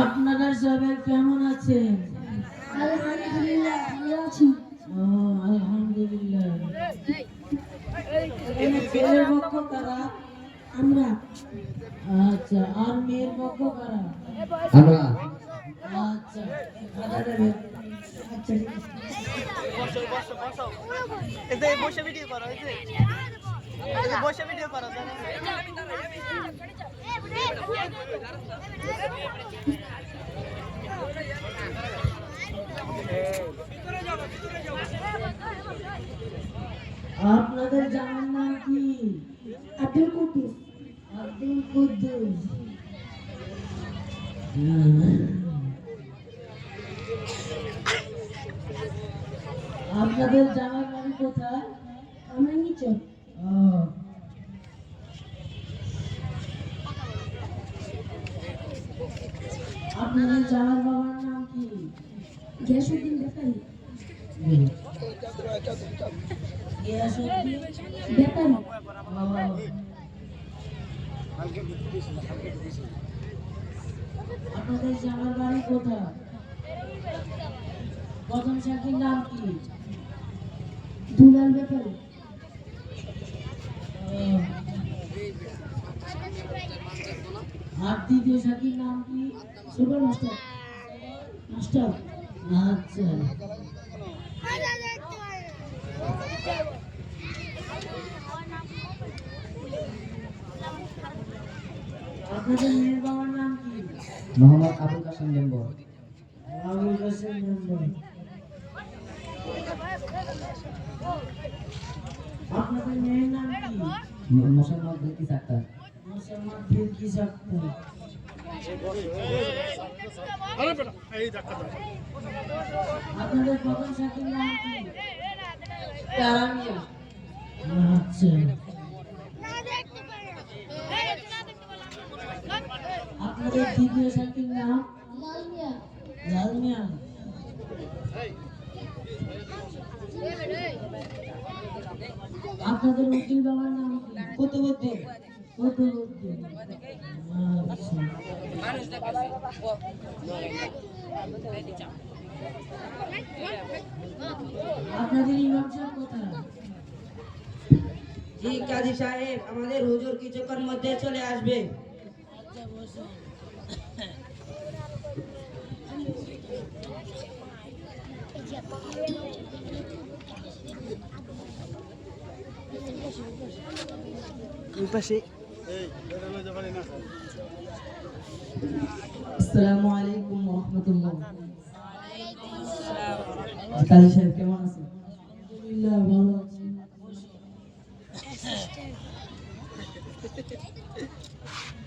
আপনারা সবাই কেমন আছেন? আলহামদুলিল্লাহ ভালো আছি। ও আলহামদুলিল্লাহ। আমরা আচ্ছা আর মেয়ের পক্ষ কারা আমরা আচ্ছা দেবেন আচ্ছা ঠিক আছে। এতে বসে ভিডিও করো বসে ভিডিও করো জানো? আপনাদের জানার নাম কি আব্দুল কুদ্দুস আব্দুল কুদ্দুস আপনাদের জামার বাড়ি কোথায়? আমরা নিচে। আপনাদের জামার বাবার নাম কি? গিয়াসুদ্দিন ব্যাপারী গিয়াসউদ্দিন ব্যাপারী। আপনাদের জামার বাড়ি কোথায়? প্রথম সাথীর নাম কি? দুলাল ব্যাপারী। আর দ্বিতীয় সাথীর নাম কি? Super master. মাস্টার? আচ্ছা। আপনাদের মেয়ের বাবার মোহাম্মদ আবুল কাসেম মেম্বর আবুল কাসেম মেম্বার আপনাদের মেয়ের নাম কি মোসাম্মদ বিলকিস আক্তার মোসাম্মদ বিলকিস আক্তার আপনাদের প্রথম সাথীর নাম কি তারামিয়া আচ্ছা আপনাদের দ্বিতীয় সাথীর নাম? লালমিয়া। আপনাদের উকিল বাবার নাম কি? কুতুবুদ্দিন কুতুবুদ্দিন আচ্ছা। আপনাদের ইমাম সাহেব কোথায় জি কাজী সাহেব আমাদের হুজুর কিছুক্ষণ মধ্যে চলে আসবে।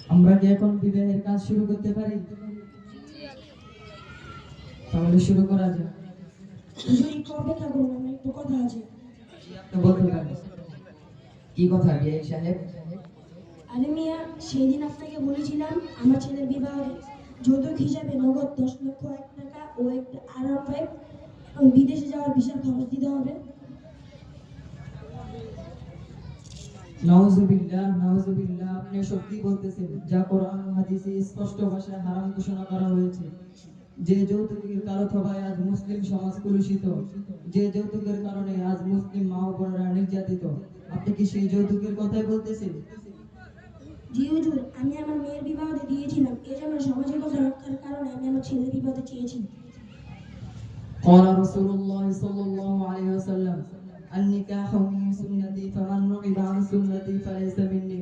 আমরা কি এখন বিবাহের কাজ শুরু করতে পারি? তাহলে শুরু করা যাক। হুজুর একটু অপেক্ষা করুন আমার একটু কথা আছে। বলতে পারেন। কি কথা বিআই সাহেব? আরে মিয়া সেই দিন আপনাকে বলেছিলাম আমার ছেলের বিবাহে যৌতুক হিসাবে নগদ দশ লক্ষ এক টাকা ও একটা আরাম এবং বিদেশে যাওয়ার বিশাল খরচ দিতে হবে। নাউজুবিল্লাহ নাউজুবিল্লাহ আপনি সত্যি বলতেছেন যা কোরআন হাদিসে স্পষ্ট ভাষায় হারাম ঘোষণা করা হয়েছে। যে যৌতুকের কালো থবায় আজ মুসলিম সমাজ কলুষিত যে যৌতুকের কারণে আজ মুসলিম মা ও বোনেরা নির্যাতিত আপনি কি সেই যৌতুকের কথাই বলতেছেন জি হুজুর আমি আমার মেয়ের বিবাহতে দিয়েছিলাম এজন্য সমাজের কথা রক্ষার কারণে আমি আমার ছেলের বিবাহতে চেয়েছি قال رسول الله صلى الله عليه وسلم النكاح من سنتي فمن رغب عن سنتي فليس مني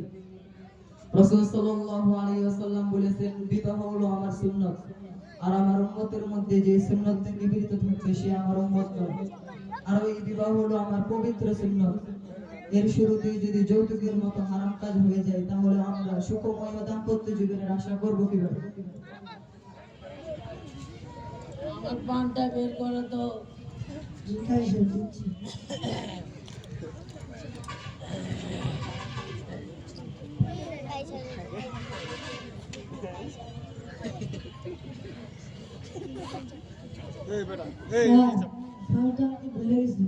রাসূল সাল্লাল্লাহু আলাইহি ওয়াসাল্লাম বলেছেন বিবাহ হলো আমার সুন্নাত আর আমার উম্মতের মধ্যে যে সুন্নাত থেকে বিরত থাকবে সে আমার উম্মত নয়। আর ওই বিবাহ হলো আমার পবিত্র সুন্নাত। এর শুরুতেই যদি যৌতুকের মতো হারাম কাজ হয়ে যায় তাহলে আমরা সুখময় দাম্পত্য জীবনের আশা করব কীভাবে? আমার পানটা বের করো তো। জিজ্ঞাসা ভুলে গেছি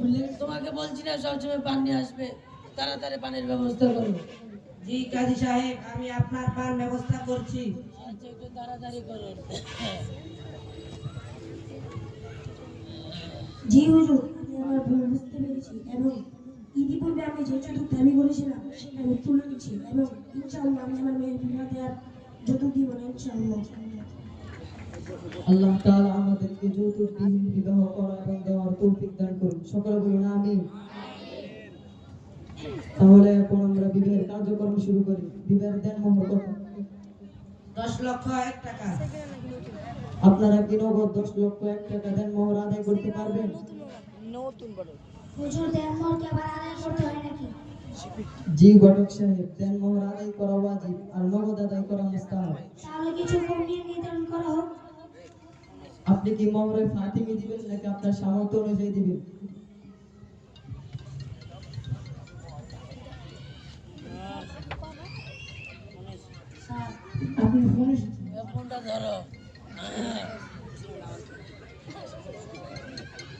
ভুলে গেছি তোমাকে বলছি না সবসময় পানি আসবে। তাড়াতাড়ি পানির ব্যবস্থা করো। জি কাজী সাহেব আমি আপনার পান ব্যবস্থা করছি। আচ্ছা একটু তাড়াতাড়ি করো। জি হুজুর আমি আমার ভুল বুঝতে পেরেছি। এবং আমি যেটুকু দাবি করেছিলাম সেটা আমি তুলে নিচ্ছি এবং ইনশাআল্লাহ আমি আমার মেয়ের বিবাহ দেওয়ার যৌতুক দিব না ইনশাআল্লাহ। আল্লাহ তাআলা আমাদেরকে যৌতুকবিহীন বিবাহ করা এবং দেওয়ার তৌফিক দান করুন। সকলে বলুন আমিন। তাহলে এখন আমরা বিবাহের কার্যক্রম শুরু করি। বিবাহের দেন মোহর কত? দশ লক্ষ এক টাকা। আপনারা কি নগদ দশ লক্ষ এক টাকা দেন মোহর আদায় করতে পারবেন? হুজুর দেনমোহরকে আবার আদায় করতে হয় নাকি? জি ঘটক সাহেব দেন মোহর আদায় করা ওয়াজিব আর নগদ আদায় করা মুস্তাহাব। তাহলে কিছু কমিয়ে নির্ধারণ করা হোক। আপনি কি মোহরে ফাতিমি দিবেন নাকি আপনার সামর্থ্য অনুযায়ী দিবেন? স্যার আপনি ফোন ফোনটা ধরো।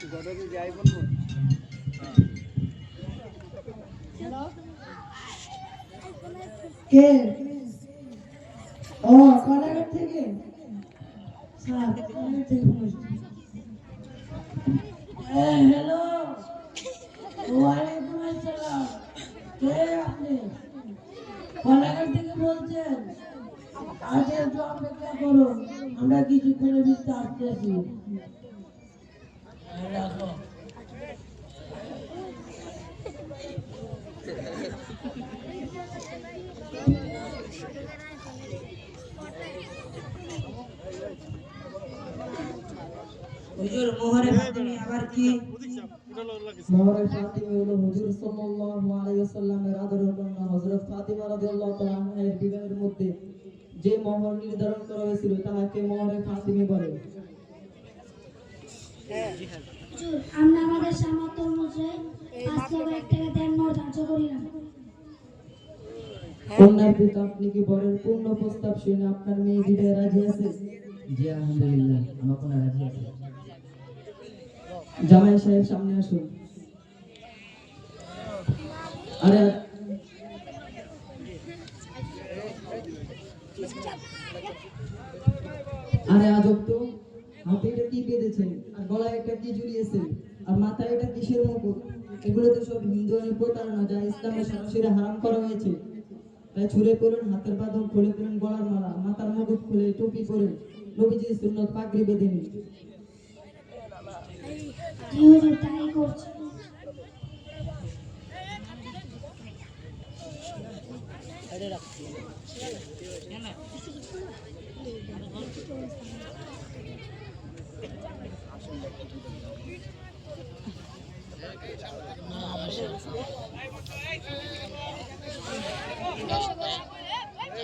ও কলাঘাট থেকে? স্যার, কলাঘাট থেকে হ্যালো ওয়ালাইকুম আসসালাম। কে আপনি? কলাঘাট থেকে বলছেন? আচ্ছা একটু অপেক্ষা করুন, আমরা কিছুক্ষণের ভিতরে আসতেছি। রাখো হুজুর মোহরে ফাতিমি আবার কি? মোহরে ফাতিমি হলো হুজুর সাল্লাল্লাহু আলাইহি ওয়াসাল্লামের আদরের কন্যা হযরত ফাতিমা রাদিয়াল্লাহু তাআলা আনহার বিবাহের মধ্যে যে মোহর নির্ধারণ করা হয়েছিল তাহাকে মোহরে ফাতিমি বলে। আমরা আমাদের সামর্থ্য অনুযায়ী পাঁচ লক্ষ এক টাকা দেনমোহর ধার্য করিলাম কন্যার পিতা আপনি কি বরের পূর্ণ প্রস্তাব শুনে আপনার মেয়ে বিবাহে রাজি আছে? জি আলহামদুলিল্লাহ আমার কন্যা রাজি আছে। জামাই সাহেব, সামনে আসুন। আরে আরে আজব তো। হাতে এটা কি বেঁধেছেন? আর গলায় এটা কি জড়িয়েছেন আর মাথায় এটা কিসের মুকুট? এগুলো তো সব হিন্দু প্রতারণা, যা ইসলামের সরাসরি হারাম করা হয়েছে। তাই ছুঁড়ে করুন হাতের বাঁধন খুলে করুন গলার মালা, মাথার মুকুট খুলে টুপি পরে নবীজি সুন্নত পাগড়ি বেঁধে নিন। জি হুজুর তাই করছি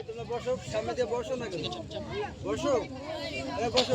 তোমরা বসো সামনে দিয়ে বসো না বসো। বসো।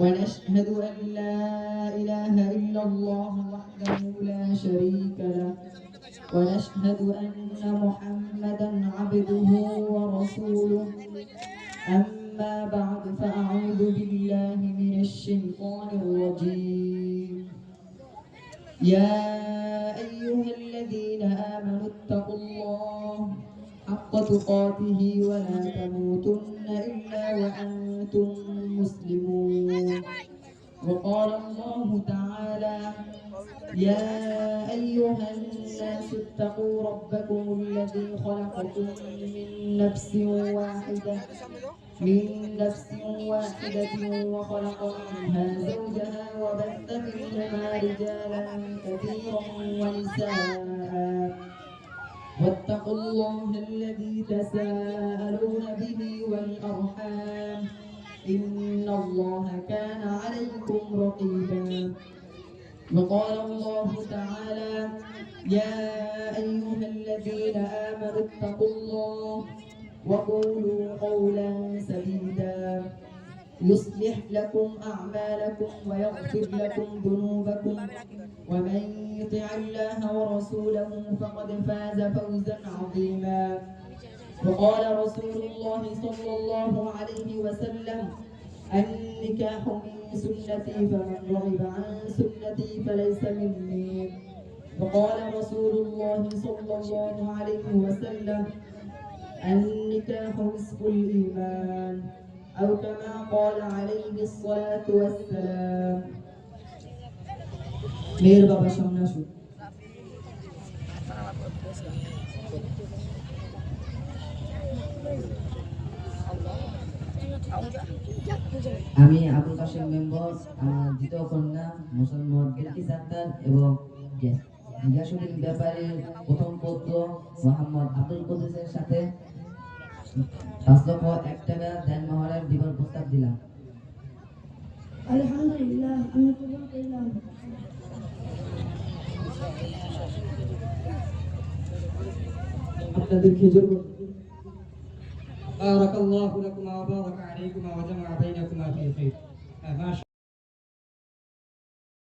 ونشهد أن لا إله إلا الله وحده لا شريك له. ونشهد أن محمدا عبده ورسوله. أما بعد فأعوذ بالله من الشيطان الرجيم. يا أيها الذين آمنوا اتقوا الله حق تقاته ولا تموتن إلا وأنتم مسلمون. وقال الله تعالى يا أيها الناس اتقوا ربكم الذي خلقكم من نفس واحدة من نفس واحدة وخلق منها زوجها وبث منهما رجالا كثيرا ونساء. واتقوا الله الذي تساءلون به والأرحام. إن الله كان عليكم رقيبا. وقال الله تعالى يا أيها الذين آمنوا اتقوا الله وقولوا قولا سديدا. يصلح لكم أعمالكم ويغفر لكم ذنوبكم. ومن يطع الله ورسوله فقد فاز فوزا عظيما. وقال رسول الله صلى الله عليه وسلم النكاح من سنتي فمن رغب عن سنتي فليس مني. وقال رسول الله صلى الله عليه وسلم النكاح نصف الإيمان. أو كما قال عليه الصلاة والسلام মেয়ের বাবা সামনে আসুন আমি আবুল কাশেম মেম্বার আমার দ্বিতীয় কন্যা মুসলমান বিলকিস আক্তার এবং জিজ্ঞাসুদ্দিন ব্যাপারীর প্রথম পুত্র মোহাম্মদ আব্দুল কুদ্দুসের সাথে পাঁচ লক্ষ এক টাকা দেন মহরের বিবাহ প্রস্তাব দিলাম আলহামদুলিল্লাহ আমি কবুল করলাম আপনাদের খেজুর بارك الله لكما وبارك عليكما وجمع بينكما في خير ما شاء